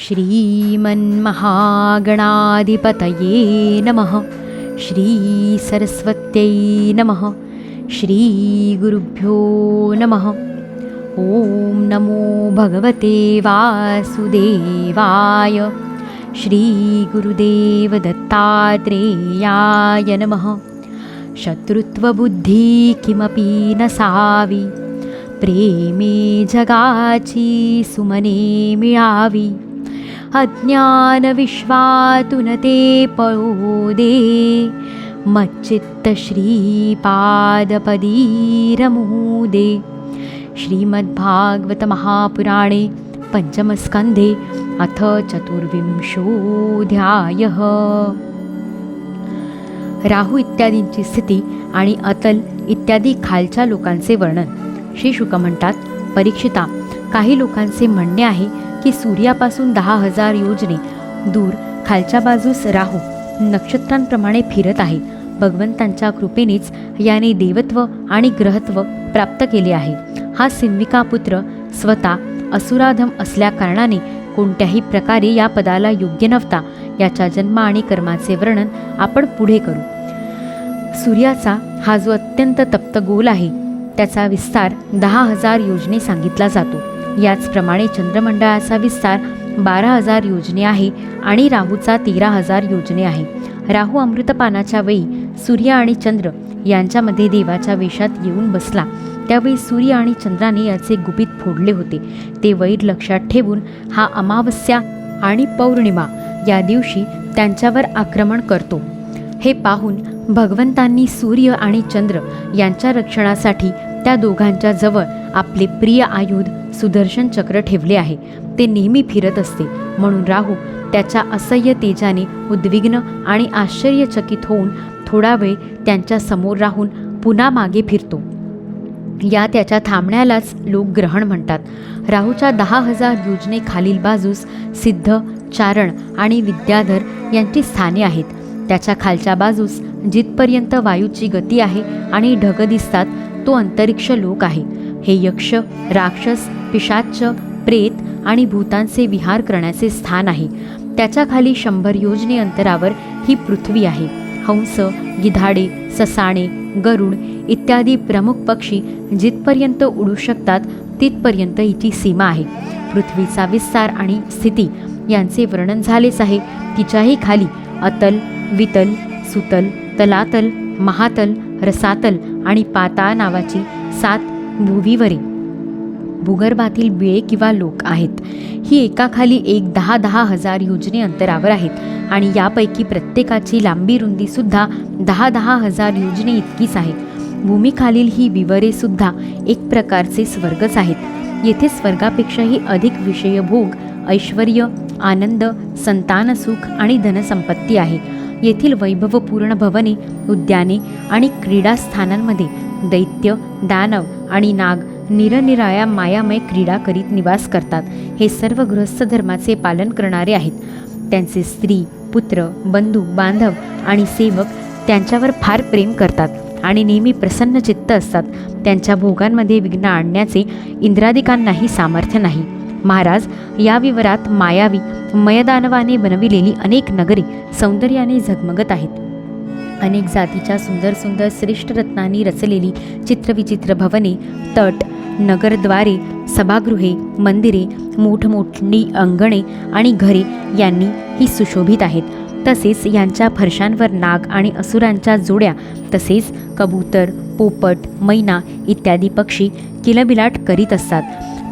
श्रीमन्महागणाधिपतये नमः। श्रीसरस्वत्यै नमः। श्रीगुरुभ्यो नमः। ॐ नमो भगवते वासुदेवाय। श्रीगुरुदेवदत्तात्रेयाय नमः। शत्रुत्वबुद्धी किमपि न सावी। प्रेमे जगाची सुमने मिळावी अज्ञानविश्वातून ते पळू दे मच्चित्त श्रीपादपदी रमू दे श्रीमद्भागवत महापुराणे पञ्चमस्कन्धे अथ चतुर्विंशोऽध्यायः। राहू इत्यादींची स्थिती आणि अतल इत्यादी खालच्या लोकांचे वर्णन। श्री शुक म्हणतात परीक्षिता काही लोकांचे म्हणणे आहे की सूर्यापासून दहा हजार योजने दूर खालच्या बाजूस राहू. नक्षत्रांप्रमाणे फिरत आहे. भगवंतांच्या कृपेनेच याने देवत्व आणि ग्रहत्व प्राप्त केले आहे. हा सिन्विका पुत्र स्वतः असुराधम असल्याकारणाने कोणत्याही प्रकारे या पदाला योग्य नव्हता. याच्या जन्म आणि कर्माचे वर्णन आपण पुढे करू. सूर्याचा हा जो अत्यंत तप्त गोल आहे त्याचा विस्तार दहा हजार योजने सांगितला जातो. याचप्रमाणे चंद्रमंडळाचा विस्तार बारा हजार योजने आहे आणि राहूचा तेरा हजार योजने आहे. राहू अमृतपानाच्या वेळी सूर्य आणि चंद्र यांच्यामध्ये देवाच्या वेशात येऊन बसला. त्यावेळी सूर्य आणि चंद्राने याचे गुपित फोडले होते. ते वैर लक्षात ठेवून हा अमावस्या आणि पौर्णिमा या दिवशी त्यांच्यावर आक्रमण करतो. हे पाहून भगवंतांनी सूर्य आणि चंद्र यांच्या रक्षणासाठी त्या दोघांच्या जवळ आपले प्रिय आयुध सुदर्शन चक्र ठेवले आहे. ते नेहमी फिरत असते. म्हणून राहू त्याच्या असह्य तेजाने उद्विग्न आणि आश्चर्यचकित होऊन थोडा वेळ त्यांच्यासमोर राहून पुन्हा मागे फिरतो. या त्याच्या थांबण्यालाच लोक ग्रहण म्हणतात. राहूच्या दहा हजार योजने खालील बाजूस सिद्ध चारण आणि विद्याधर यांची स्थाने आहेत. त्याच्या खालच्या बाजूस जिथपर्यंत वायूची गती आहे आणि ढग दिसतात तो अंतरिक्ष लोक आहे. हे यक्ष राक्षस पिशाच प्रेत आणि भूतांचे विहार करण्याचे स्थान आहे. त्याच्याखाली शंभर योजने अंतरावर ही पृथ्वी आहे. हंस गिधाडे ससाणे गरुड इत्यादी प्रमुख पक्षी जिथपर्यंत उडू शकतात तिथपर्यंत हिची सीमा आहे. पृथ्वीचा विस्तार आणि स्थिती यांचे वर्णन झालेच आहे. तिच्याही खाली अतल वितल सुतल तलातल महातल रसातल आणि पाताळ नावाची सात भुवीवरे भूगर्भातील बिळे किंवा लोक आहेत. ही एकाखाली एक दहा दहा हजार योजने अंतरावर आहेत आणि यापैकी प्रत्येकाची लांबी रुंदीसुद्धा दहा दहा हजार योजने इतकीच आहे भूमीखालील ही विवरेसुद्धा एक प्रकारचे स्वर्गच आहेत. येथे स्वर्गापेक्षाही अधिक विषय भोग ऐश्वर आनंद संतानसुख आणि धनसंपत्ती आहे. येथील वैभवपूर्ण भवने उद्याने आणि क्रीडास्थानांमध्ये दैत्य दानव आणि नाग निरनिराळ्या मायामय क्रीडा करीत निवास करतात. हे सर्व गृहस्थ धर्माचे पालन करणारे आहेत. त्यांचे स्त्री पुत्र बंधू बांधव आणि सेवक त्यांच्यावर फार प्रेम करतात आणि नेहमी प्रसन्न चित्त असतात. त्यांच्या भोगांमध्ये विघ्न आणण्याचे इंद्रादिकांनाही सामर्थ्य नाही. महाराज या विवरात मायावी मयदानवाने बनविलेली अनेक नगरे सौंदर्याने झगमगत आहेत. अनेक जातीच्या सुंदर सुंदर श्रेष्ठ रत्नांनी रचलेली चित्रविचित्र भवने तट नगरद्वारे सभागृहे मंदिरे मोठमोठी अंगणे आणि घरे यांनी ही सुशोभित आहेत. तसेच यांच्या फरशांवर नाग आणि असुरांच्या जोड्या तसेच कबूतर पोपट मैना इत्यादी पक्षी किलबिलाट करीत असतात.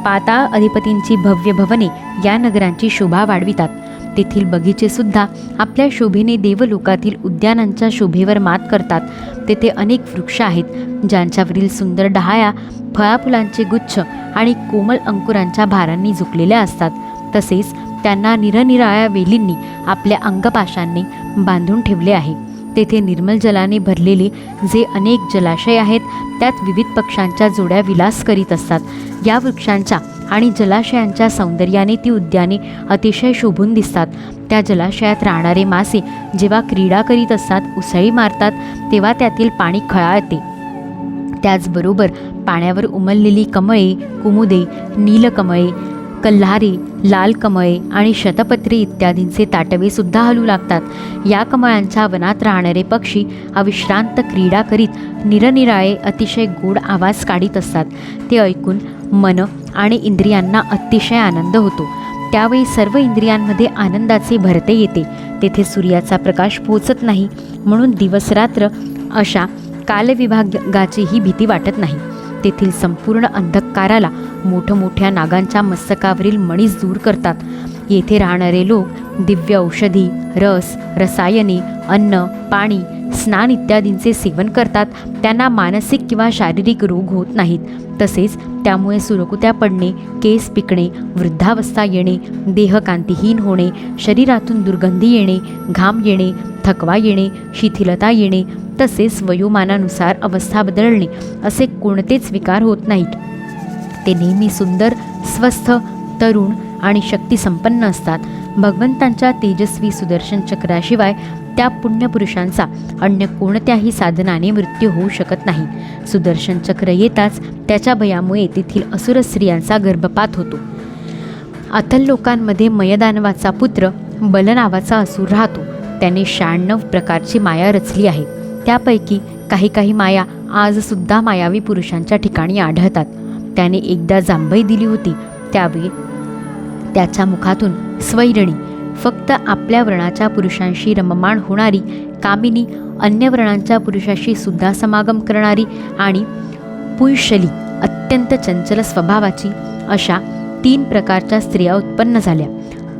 पाताळ अधिपतींची भव्य भवने या नगरांची शोभा वाढवितात. तेथील बगीचेसुद्धा आपल्या शोभेने देवलोकातील उद्यानांच्या शोभेवर मात करतात. तेथे अनेक वृक्ष आहेत ज्यांच्यावरील सुंदर डहाया फळाफुलांचे गुच्छ आणि कोमल अंकुरांच्या भारांनी झुकलेल्या असतात. तसेच त्यांना निरनिराळ्या वेलींनी आपल्या अंगपाशांनी बांधून ठेवले आहे. तेथे निर्मल जलाने भरलेले जे अनेक जलाशय आहेत त्यात विविध पक्ष्यांच्या जोड्या विलास करीत असतात. या वृक्षांच्या आणि जलाशयांच्या सौंदर्याने ती उद्याने अतिशय शोभून दिसतात. त्या जलाशयात राहणारे मासे जेव्हा क्रीडा करीत असतात उसळी मारतात तेव्हा त्यातील पाणी खळाळते. त्याचबरोबर पाण्यावर उमललेली कमळे कुमुदे नीलकमळे कल्हारे लाल कमळे आणि शतपत्री इत्यादींचे ताटवे सुद्धा हलू लागतात. या कमळांच्या वनात राहणारे पक्षी अविश्रांत क्रीडा करीत निरनिराळे अतिशय गोड आवाज काढीत असतात. ते ऐकून मन आणि इंद्रियांना अतिशय आनंद होतो. त्यावेळी सर्व इंद्रियांमध्ये आनंदाचे भरते येते. तेथे सूर्याचा प्रकाश पोचत नाही. म्हणून दिवसरात्र अशा कालविभागाचीही भीती वाटत नाही. तेथील संपूर्ण अंधकाराला मोठमोठ्या नागांच्या मस्तकावरील मणीस दूर करतात. येथे राहणारे लोक दिव्य औषधी रस रसायने अन्न पाणी स्नान इत्यादींचे सेवन करतात. त्यांना मानसिक किंवा शारीरिक रोग होत नाहीत. तसेच त्यामुळे सुरकुत्या पडणे केस पिकणे वृद्धावस्था येणे देहकांतीहीन होणे शरीरातून दुर्गंधी येणे घाम येणे थकवा येणे शिथिलता येणे तसेच वयोमानानुसार अवस्था बदलणे असे कोणतेच विकार होत नाहीत. ते नेहमी सुंदर स्वस्थ तरुण आणि शक्तिसंपन्न असतात. भगवंतांच्या तेजस्वी सुदर्शन चक्राशिवाय त्या पुण्यपुरुषांचा अन्य कोणत्याही साधनाने मृत्यू होऊ शकत नाही. सुदर्शन चक्र येताच त्याच्या भयामुळे तेथील असुर स्त्रियांचा गर्भपात होतो. अथल लोकांमध्ये मयदानवाचा पुत्र बल नावाचा असुर राहतो. त्याने शहाण्णव प्रकारची माया रचली आहे. त्यापैकी काही काही माया आजसुद्धा मायावी पुरुषांच्या ठिकाणी आढळतात. त्याने एकदा जांभई दिली होती. त्यावेळी त्याच्या मुखातून स्वैरणी फक्त आपल्या व्रणाच्या पुरुषांशी रममाण होणारी कामिनी अन्य व्रणांच्या पुरुषाशी सुद्धा समागम करणारी आणि पुयशली अत्यंत चंचल स्वभावाची अशा तीन प्रकारच्या स्त्रिया उत्पन्न झाल्या.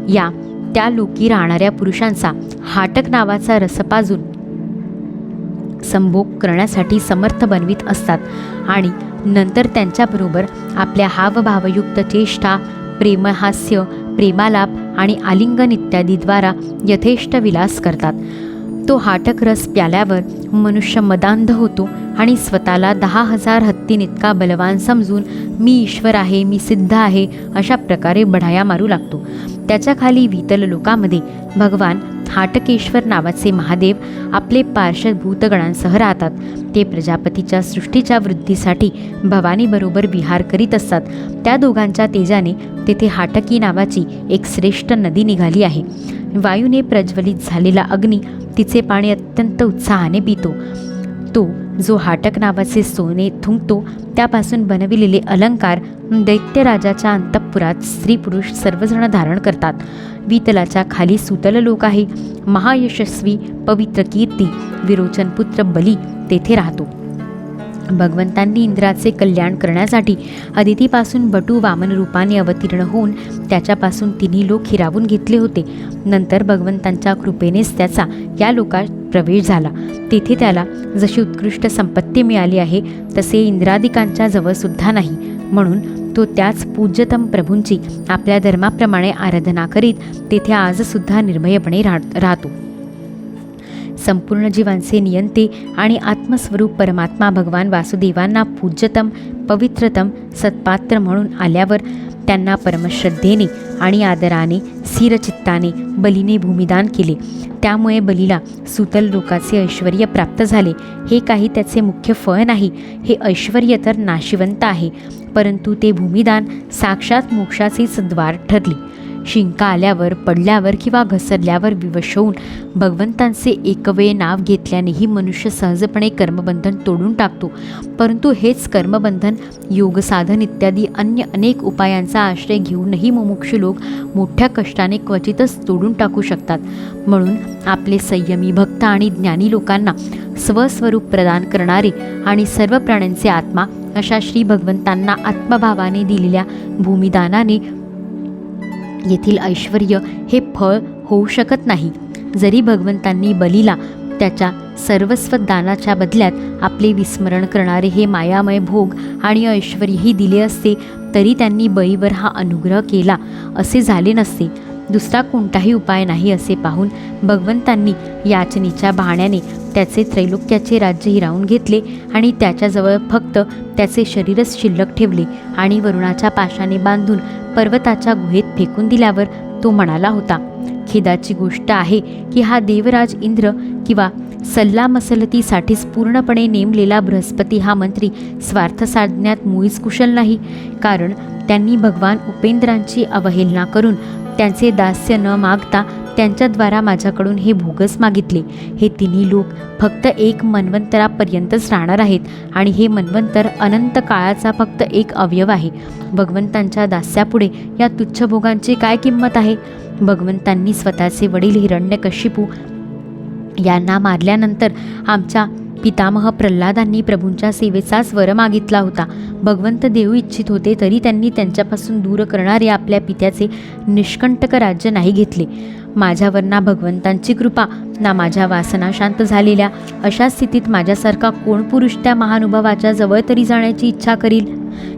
या त्या लोकी राहणाऱ्या पुरुषांचा हाटक नावाचा रस पाजून संभोग करण्यासाठी समर्थ बनवित असतात आणि नंतर त्यांच्याबरोबर आपल्या हावभावयुक्त चेष्टा प्रेमहास्य प्रेमालाप आणि आलिंगन इत्यादीद्वारा यथेष्ट विलास करतात. तो हाटक रस प्याल्यावर मनुष्य मदांध होतो आणि स्वतःला दहा हजार हत्तीन इतका बलवान समजून मी ईश्वर आहे मी सिद्ध आहे अशा प्रकारे बढाया मारू लागतो. त्याच्याखाली वितल लोकामध्ये भगवान हाटकेश्वर नावाचे महादेव आपले पार्श्वद भूतगणांसह राहतात. ते प्रजापतीच्या सृष्टीच्या वृद्धीसाठी भवानीबरोबर विहार करीत असतात. त्या दोघांच्या तेजाने तेथे हाटकी नावाची एक श्रेष्ठ नदी निघाली आहे. वायूने प्रज्वलित झालेला अग्नी तिचे पाणी अत्यंत उत्साहाने पितो. तो जो हाटक नावाचे सोने थुंकतो त्यापासून बनविलेले अलंकार दैत्यराजाच्या अंतःपुरात स्त्री पुरुष सर्वजण धारण करतात. वितलाच्या खाली सुतल लोक आहे. महायशस्वी पवित्र कीर्ती विरोचनपुत्र बली तेथे राहतो. भगवंतांनी इंद्राचे कल्याण करण्यासाठी अदितीपासून बटू वामन रूपाने अवतीर्ण होऊन त्याच्यापासून तिन्ही लोक हिरावून घेतले होते. नंतर भगवंतांच्या कृपेनेच त्याचा या लोकात प्रवेश झाला. तेथे त्याला जशी उत्कृष्ट संपत्ती मिळाली आहे तसे इंद्रादिकांच्या जवळसुद्धा नाही. म्हणून तो त्याच पूज्यतम प्रभूंची आपल्या धर्माप्रमाणे आराधना करीत तेथे आजसुद्धा निर्भयपणे राह राहतो. संपूर्ण जीवांचे नियंते आणि आत्मस्वरूप परमात्मा भगवान वासुदेवांना पूज्यतम पवित्रतम सत्पात्र म्हणून आल्यावर त्यांना परमश्रद्धेने आणि आदराने स्थिरचित्ताने बलीने भूमिदान केले. त्यामुळे बलीला सुतल लोकाचे ऐश्वर प्राप्त झाले. हे काही त्याचे मुख्य फळ नाही. हे ऐश्वर तर नाशिवंत आहे. परंतु ते भूमिदान साक्षात मोक्षाचेच द्वार ठरले. शिंका आल्यावर पडल्यावर किंवा घसरल्यावर विवश होऊन भगवंतांचे एकवेळ नाव घेतल्यानेही मनुष्य सहजपणे कर्मबंधन तोडून टाकतो. परंतु हेच कर्मबंधन योगसाधन इत्यादी अन्य अनेक उपायांचा आश्रय घेऊनही मुमुक्ष लोक मोठ्या कष्टाने क्वचितच तोडून टाकू शकतात. म्हणून आपले संयमी भक्त आणि ज्ञानी लोकांना स्वस्वरूप प्रदान करणारे आणि सर्व प्राण्यांचे आत्मा अशा श्री भगवंतांना आत्मभावाने दिलेल्या भूमिदानाने येथील ऐश्वर हे फळ होऊ शकत नाही. जरी भगवंतांनी बलीला त्याच्या सर्वस्व दानाच्या बदल्यात आपले विस्मरण करणारे हे मायामय भोग आणि ऐश्वर्यही दिले असते तरी त्यांनी बळीवर हा अनुग्रह केला असे झाले नसते. दुसरा कोणताही उपाय नाही असे पाहून भगवंतांनी याचनेच्या बहाण्याने त्याचे त्रैलोक्याचे राज्य हिरावून घेतले आणि त्याच्याजवळ फक्त त्याचे शरीरच शिल्लक ठेवले आणि वरुणाच्या पाशाने बांधून पर्वताच्या गुहेत फेकून दिल्यावर तो म्हणाला होता खेदाची गोष्ट आहे की हा देवराज इंद्र किंवा सल्लामसलतीसाठीच पूर्णपणे नेमलेला बृहस्पती हा मंत्री स्वार्थ साधण्यात मुळीच कुशल नाही कारण त्यांनी भगवान उपेंद्रांची अवहेलना करून त्यांचे दास्य न मागता त्यांच्याद्वारा माझ्याकडून हे भोगस मागितले. हे तिन्ही लोक फक्त एक मन्वंतरापर्यंतच राहणार आहेत आणि हे मन्वंतर अनंत काळाचा फक्त एक अवयव आहे. भगवंतांच्या दास्यापुढे या तुच्छ भोगांची काय किंमत आहे? भगवंतांनी स्वतःचे वडील हिरण्यकशिपू यांना मारल्यानंतर आमच्या पितामह प्रल्हादांनी प्रभूंच्या सेवेचाच वर मागितला होता. भगवंत देऊ इच्छित होते तरी त्यांनी त्यांच्यापासून दूर करणारे आपल्या पित्याचे निष्कंटक राज्य नाही घेतले. माझ्यावर ना भगवंतांची कृपा ना माझ्या वासना शांत झालेल्या. अशा स्थितीत माझ्यासारखा कोण पुरुष त्या महानुभावाच्या जवळ तरी जाण्याची इच्छा करील?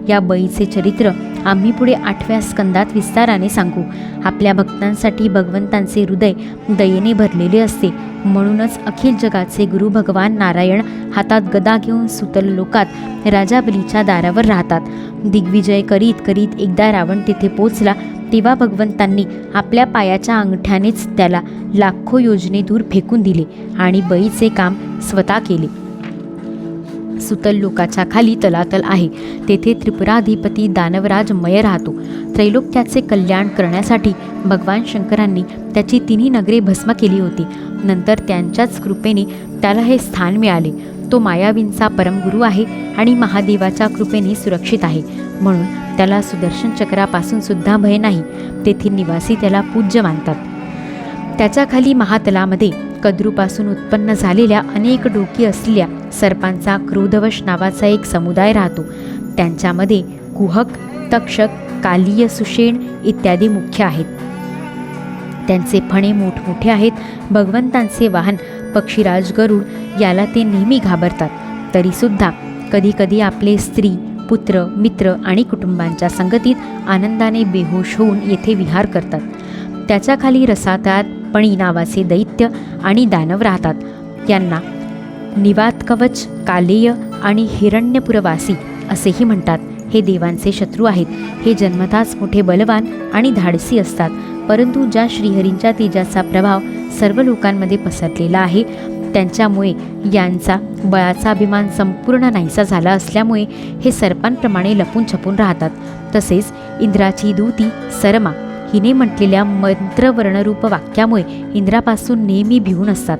या बळीचे चरित्र आम्ही पुढे आठव्या स्कंदात विस्ताराने सांगू. आपल्या भक्तांसाठी भगवंतांचे हृदय दयेने भरलेले असते. म्हणूनच अखिल जगाचे गुरु भगवान नारायण हातात गदा घेऊन सुतल लोकात राजा बलीच्या दारावर राहतात. दिग्विजय करीत करीत एकदा रावण तिथे पोचला तेव्हा भगवंतांनी आपल्या पायाच्या अंगठ्यानेच त्याला लाखो योजने दूर फेकून दिले आणि बळीचे काम स्वतः केले. सुतल लोकाच्या खाली तलातल आहे. तेथे त्रिपुराधिपती दानवराज मय राहतो. त्रैलोक्याचे कल्याण करण्यासाठी भगवान शंकरांनी त्याची तिन्ही नगरे भस्म केली होती. नंतर त्यांच्याच कृपेने त्याला हे स्थान मिळाले. तो मायावींचा परमगुरू आहे आणि महादेवाच्या कृपेने सुरक्षित आहे. म्हणून त्याला सुदर्शन चक्रापासून सुद्धा भय नाही. तेथील निवासी त्याला पूज्य मानतात. त्याच्याखाली महातलामध्ये कद्रूपासून उत्पन्न झालेल्या अनेक डोकी असलेल्या सर्पांचा क्रोधवश नावाचा एक समुदाय राहतो. त्यांच्यामध्ये कुहक तक्षक कालीय सुषेण इत्यादी मुख्य आहेत. त्यांचे फणे मोठमोठे आहेत. भगवंतांचे वाहन पक्षीराज गरुड याला ते नेहमी घाबरतात. तरीसुद्धा कधीकधी आपले स्त्री पुत्र मित्र आणि कुटुंबांच्या संगतीत आनंदाने बेहोश होऊन येथे विहार करतात. त्याच्याखाली रसातात पणी नावाचे दैत्य आणि दानव राहतात. यांना निवात कवच कालेय आणि हिरण्यपुरवासी असेही म्हणतात. हे देवांचे शत्रू आहेत. हे जन्मताच मोठे बलवान आणि धाडसी असतात. परंतु ज्या श्रीहरींच्या तेजाचा प्रभाव सर्व लोकांमध्ये पसरलेला आहे त्यांच्यामुळे यांचा बळाचा अभिमान संपूर्ण नाहीसा झाला असल्यामुळे हे सर्पांप्रमाणे लपून छपून राहतात. तसेच इंद्राची दूती सरमा हिने म्हटलेल्या मंत्रवर्णरूप वाक्यामुळे इंद्रापासून नेहमी भिवून असतात.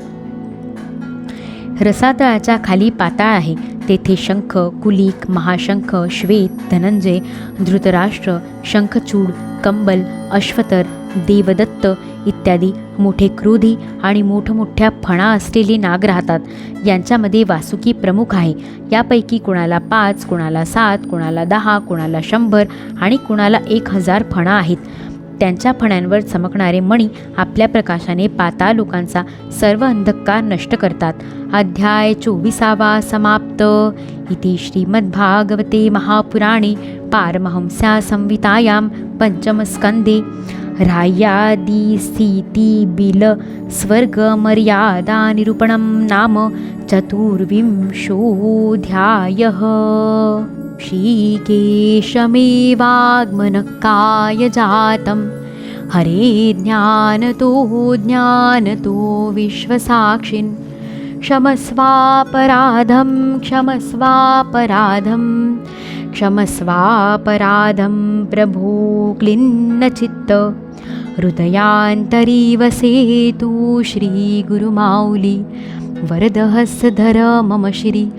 रसातळाच्या खाली पाताळ आहे. तेथे शंख कुलिक महाशंख श्वेत धनंजय धृतराष्ट्र शंखचूड कंबल अश्वतर देवदत्त इत्यादी मोठे क्रोधी आणि मोठमोठ्या फणा असलेले नाग राहतात. यांच्यामध्ये वासुकी प्रमुख आहे. यापैकी कुणाला पाच कुणाला सात कुणाला दहा कुणाला शंभर आणि कुणाला एक हजार फणा आहेत. त्यांच्या फण्यांवर चमकणारे मणी आपल्या प्रकाशाने पाताळ लोकांचा सर्व अंधकार नष्ट करतात. अध्याय चोवीसावा समाप्त. इति श्रीमद्भागवते महापुराणे पारमहंस्या संहितायां पञ्चमस्कन्धे. राह्यादि स्थिति बिल स्वर्गमर्यादानिरूपणं नाम चतुर्विंशोऽध्यायः। श्रीकेशमेवाग्मनकाय जातं हरे ज्ञानतो ज्ञानतो विश्वसाक्षिन्। क्षमस्वापराधं क्षमस्वापराधं क्षमस्वापराधं प्रभो क्लिन्नचित्त हृदयान्तरी वसेतु वरदहस्तधर मम श्री।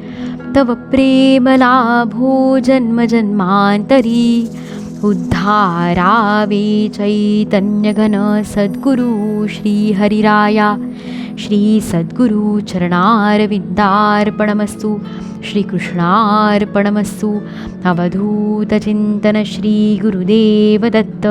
तव प्रेमलाभो जन्मजन्मान्तरी। उद्धारावे चैतन्यघन सद्गुरु श्रीहरिराया। श्रीसद्गुरु चरणारविन्दार्पणमस्तु। श्रीकृष्णार्पणमस्तु। अवधूतचिन्तन श्रीगुरुदेवदत्त